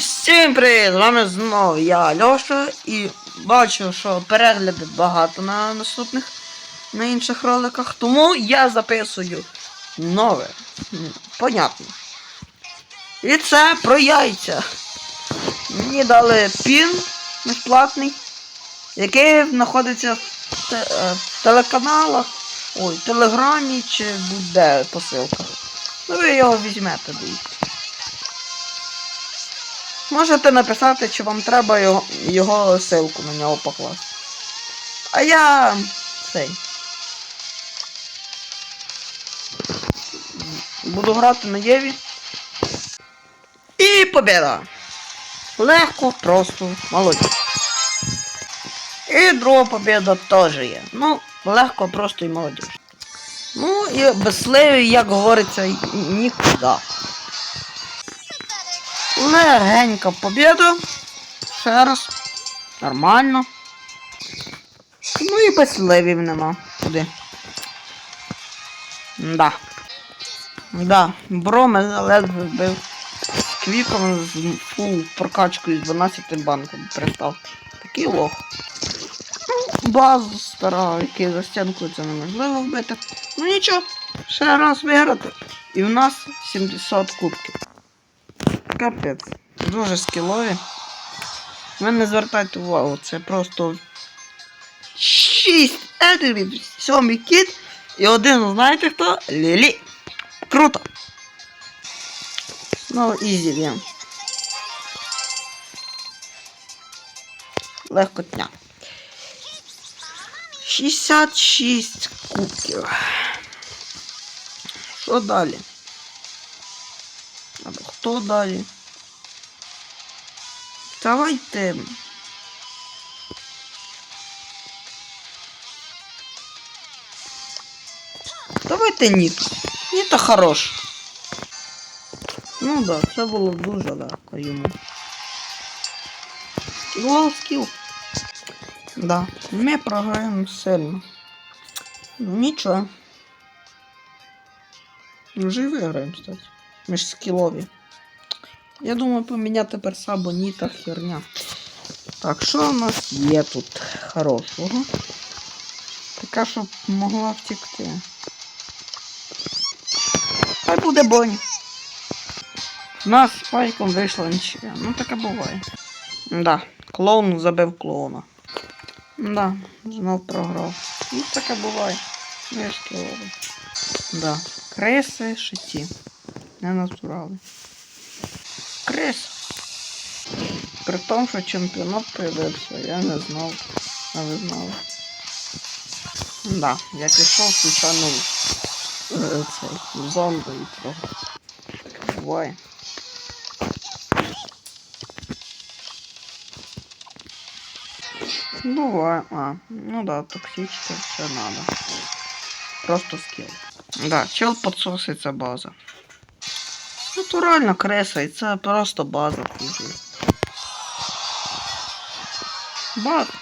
всім привіт! З вами знову я Льоша і бачу, що переглядів багато на наступних на інших роликах, тому я записую нове. Понятно. І це про яйця. Мені дали пін безплатний, який знаходиться в, те- е, в телеканалах, ой, в телеграмі чи буде посилка. Ну ви його візьмете, дивіться. Можете написати, чи вам треба його, його ссылку на нього покласти. А я цей. Буду грати на Єві. І побіда! Легко, просто, молодець. І друга побіда теж є. Ну, легко, просто і молодець. Ну і без сливи, як говориться, нікуди. Легенька побіда. Ще раз. Нормально. Ну і без левів нема. Куди? Да. Да. Бро ледве вбив. Квіком з фул прокачкою з 12 банком пристав. Такий лох. Ну, базу стара, який за стінкою це неможливо вбити. Ну нічого, ще раз виграти. І в нас 70 кубків. Капець. Дуже скілові. Ви не звертайте увагу, це просто 6 едерів, сьомий кіт і один, знаєте хто? Лілі. Круто. Ну, ізі він. Легкотня. 66 кубків. Що далі? Хто далі? Давайте. Давайте Ніто. Ніто хорош. Ну да, це було дуже легко йому. Гол скіл. Да, ми програємо сильно. Ну нічого. Вже й виграємо, кстати. Ми ж скілові. Я думаю, поміняти перса, бо ні та херня. Так, що у нас є тут хорошого? Така, щоб могла втекти. Хай буде бонь. У нас з пайком вийшла нічия. Ну таке буває. Да, клоун забив клоуна. Да, знов програв. Ну таке буває. Вишки ловить. Да. Криси шиті. Не натурали. Крис. При тому, що чемпіонат появився, я не знав. А ви знали. Да, я пішов случайно в, е, в зомби і програв. Таке буває. Бывает. А, ну да, токсичка, все надо. Просто скилл. Да, чел подсоситься база. Натурально креса, і це просто база. База.